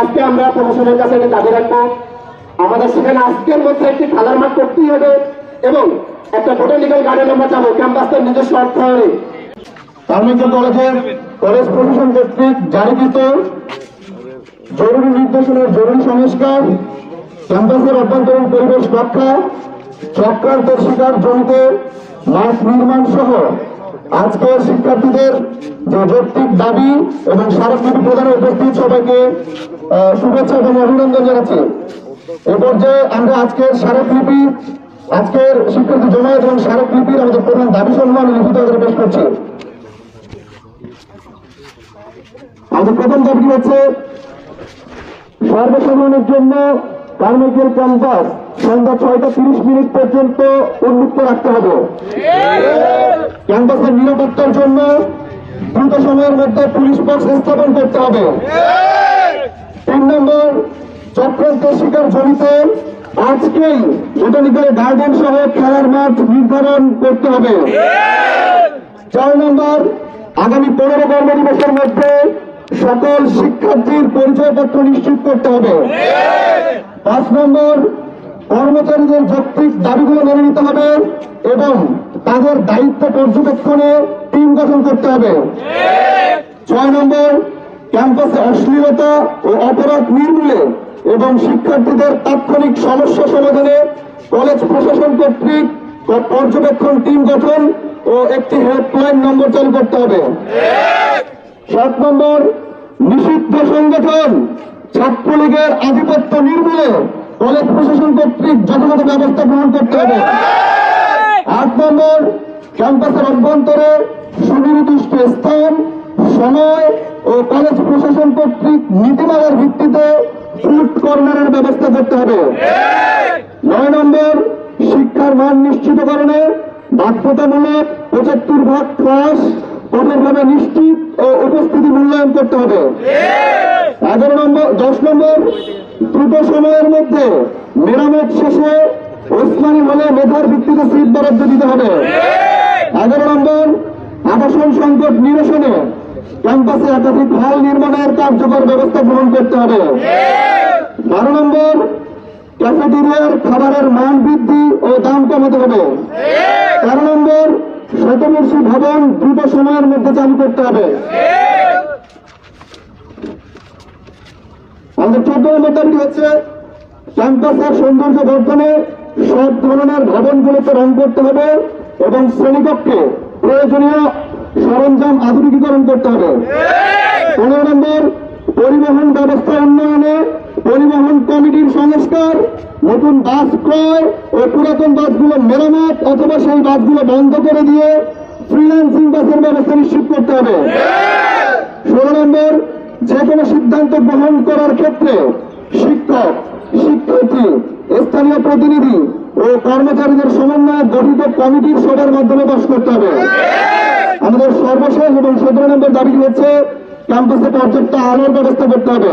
আজকে আমরা প্রশাসনের কাছে একটা দাবি রাখব। আমাদের সেখানে আজকের মধ্যে একটি খেলার মাঠ করতেই হবে এবং একটা বোটানিক্যাল গার্ডেন আমরা চাবো, ক্যাম্পাসের নিজস্ব অর্থায়নে। অভ্যন্তরীণ পরিবেশ রক্ষা, চক্রান্তের শিকার জনিত মাঠ নির্মাণ সহ আজকের শিক্ষার্থীদের যে যৌক্তিক দাবি এবং স্মারকলিপি প্রদানে উপস্থিত সবাইকে শুভেচ্ছা এবং অভিনন্দন জানাচ্ছি। এ পর্যায়ে আমরা আজকের স্মারকলিপি, আজকের শিক্ষার্থী জমায়েত এবং স্মারকলিপির আমাদের প্রধান দাবি সম্মান লিখিত পেশ করছি। আমাদের প্রথম দাবি হচ্ছে সর্বসাধারণের জন্য কার্মিকেল ক্যাম্পাস সন্ধ্যা ছয়টা তিরিশ মিনিট পর্যন্ত উন্মুক্ত রাখতে হবে। ক্যাম্পাসের নিরাপত্তার জন্য দ্রুত সময়ের মধ্যে পুলিশ বক্স স্থাপন করতে হবে। তিন নম্বর চক্রান্তের শিকার জড়িত। আজকেই বোটানিক্যাল গার্ডেন সহ খেলার মাঠ নির্ধারণ করতে হবে। চার নম্বর, আগামী পনেরো কর্মদিবসের মধ্যে সকল শিক্ষার্থীর পরিচয়পত্র নিশ্চিত করতে হবে। পাঁচ নম্বর, কর্মচারীদের যৌক্তিক দাবিগুলো মেনে নিতে হবে এবং তাদের দায়িত্ব পর্যবেক্ষণে টিম গঠন করতে হবে। ছয় নম্বর, ক্যাম্পাসে অশ্লীলতা ও অপরাধ নির্মূলে এবং শিক্ষার্থীদের তাৎক্ষণিক সমস্যা সমাধানে কলেজ প্রশাসন কর্তৃক পর্যবেক্ষণ টিম গঠন ও একটি হেল্পলাইন নম্বর চালু করতে হবে। সাত নম্বর, নিষিদ্ধ সংগঠন ছাত্রলীগের আধিপত্য নির্মূলে কলেজ প্রশাসন কর্তৃক যথাযথ ব্যবস্থা গ্রহণ করতে হবে। নম্বর ক্যাম্পাসের অভ্যন্তরে সুনির্দিষ্ট স্থান, সময় ও কলেজ প্রশাসন কর্তৃক নীতিমালার ভিত্তিতে ফুড কর্নারের ব্যবস্থা করতে হবে। নয় নম্বর, শিক্ষার মান নিশ্চিতকরণে বাধ্যতামূলক পঁচাত্তর ভাগ ক্লাস কঠোরভাবে নিশ্চিত ও উপস্থিতি মূল্যায়ন করতে হবে। এগারো নম্বর, দশ নম্বর, দ্রুত সময়ের মধ্যে মেরামত শেষে ওসমানী হলে মেধার ভিত্তিতে সিট বরাদ্দ দিতে হবে। এগারো নম্বর আবাসন সংকট নিরসনে ক্যাম্পাসে একাধিক হল নির্মাণের কার্যকর ব্যবস্থা গ্রহণ করতে হবে। বারো নম্বর ক্যাফেটেরিয়ার খাবারের মান বৃদ্ধি ও দাম কমাতে হবে। তেরো নম্বর শতবর্ষী ভবন দ্রুত সময়ের মধ্যে চালু করতে হবে। আমাদের চোদ্দ নম্বর হচ্ছে ক্যাম্পাসের সৌন্দর্য বর্ধনে সব ধরনের ভবনগুলোতে রং করতে হবে এবং শ্রেণীকক্ষে প্রয়োজনীয় সরঞ্জাম আধুনিকীকরণ করতে হবে। পনেরো নম্বর, পরিবহন ব্যবস্থা উন্নয়নে পরিবহন কমিটির সংস্কার, নতুন বাস ক্রয় ও পুরাতন বাসগুলো মেরামত অথবা সেই বাসগুলো বন্ধ করে দিয়ে ফ্রিল্যান্সিং বাসের ব্যবস্থা নিশ্চিত করতে হবে। ষোলো নম্বর যে কোনো সিদ্ধান্ত গ্রহণ করার ক্ষেত্রে শিক্ষক শিক্ষার্থী স্থানীয় প্রতিনিধি ও কর্মচারীদের সমন্বয়ে গঠিত কমিটির সভার মাধ্যমে পাশ করতে হবে। আমাদের সর্বশেষ এবং সতেরো নম্বর দাবি হচ্ছে, ক্যাম্পাসে পর্যাপ্ত আলোর ব্যবস্থা করতে হবে।